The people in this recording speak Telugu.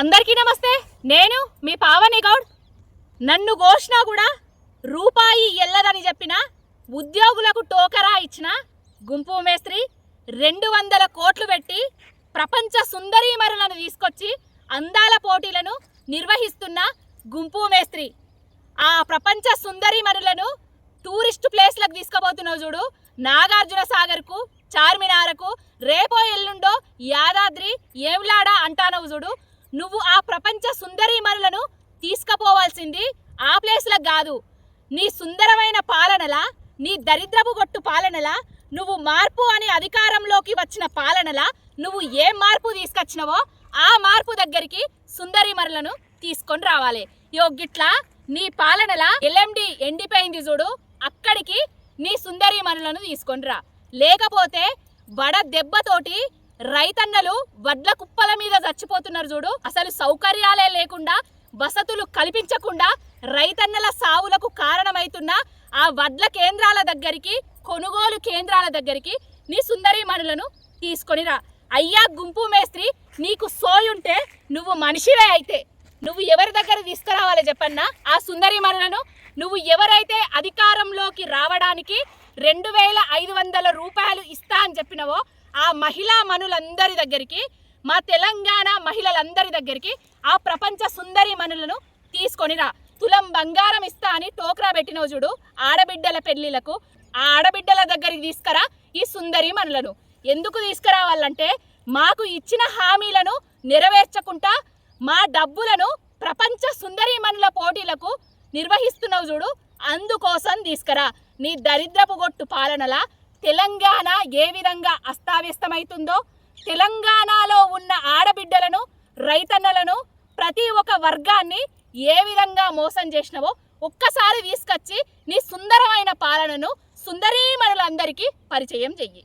అందరికీ నమస్తే. నేను మీ పావని గౌడ్. నన్ను కోసినా కూడా రూపాయి ఎల్లదని చెప్పిన ఉద్యోగులకు టోకరా ఇచ్చిన గుంపు మేస్త్రి రెండు వందల కోట్లు పెట్టి ప్రపంచ సుందరీమరులను తీసుకొచ్చి అందాల పోటీలను నిర్వహిస్తున్న గుంపు మేస్త్రి. ఆ ప్రపంచ సుందరీమరులను టూరిస్ట్ ప్లేస్లకు తీసుకుపోతున్నావు చూడు. నాగార్జున సాగర్కు చార్మినారకు రేపో ఎల్లుండో యాదాద్రి ఏవ్లాడ అంటానవు చూడు. నువ్వు ఆ ప్రపంచ సుందరీమణులను తీసుకుపోవాల్సింది ఆ ప్లేస్లకు కాదు. నీ సుందరమైన పాలనలా నీ దరిద్రపు గొట్టు పాలనలా నువ్వు మార్పు అనే అధికారంలోకి వచ్చిన పాలనలా నువ్వు ఏ మార్పు తీసుకొచ్చినవో ఆ మార్పు దగ్గరికి సుందరీమణులను తీసుకొని రావాలి. యో గిట్లా నీ పాలనల ఎల్ఎండి ఎండిపోయింది చూడు అక్కడికి నీ సుందరీమణులను తీసుకొని రా. లేకపోతే బడ దెబ్బతోటి రైతన్నలు వడ్ల కుప్పల మీద చచ్చిపోతున్నారు చూడు. అసలు సౌకర్యాలే లేకుండా వసతులు కల్పించకుండా రైతన్నల సావులకు కారణమైతున్న ఆ వడ్ల కేంద్రాల దగ్గరికి కొనుగోలు కేంద్రాల దగ్గరికి నీ సుందరీమణులను తీసుకొని రా. అయ్యా గుంపు మేస్త్రి నీకు సోయుంటే నువ్వు మనిషివే అయితే. నువ్వు ఎవరి దగ్గర తీసుకురావాలి చెప్పన్నా? ఆ సుందరీమణులను నువ్వు ఎవరైతే అధికారంలోకి రావడానికి రెండు వేల ఐదు వందల రూపాయలు ఇస్తా అని చెప్పినవో ఆ మహిళా మనులందరి దగ్గరికి మా తెలంగాణ మహిళలందరి దగ్గరికి ఆ ప్రపంచ సుందరి మనులను తీసుకొని రా. తులం బంగారం ఇస్తా అని టోక్రా పెట్టినవు చూడు ఆడబిడ్డల పెళ్ళిలకు ఆ ఆడబిడ్డల దగ్గరికి తీసుకురా ఈ సుందరి మనులను. ఎందుకు తీసుకురావాలంటే మాకు ఇచ్చిన హామీలను నెరవేర్చకుండా మా డబ్బులను ప్రపంచ సుందరీమణుల పోటీలకు నిర్వహిస్తున్నావు చూడు అందుకోసం తీసుకురా. నీ దరిద్రపు గొట్టు పాలనలా తెలంగాణ ఏ విధంగా అస్తావ్యస్తమవుతుందో తెలంగాణలో ఉన్న ఆడబిడ్డలను రైతన్నలను ప్రతి ఒక్క వర్గాన్ని ఏ విధంగా మోసం చేసినవో ఒక్కసారి తీసుకొచ్చి నీ సుందరమైన పాలనను సుందరీమణులందరికీ పరిచయం చెయ్యి.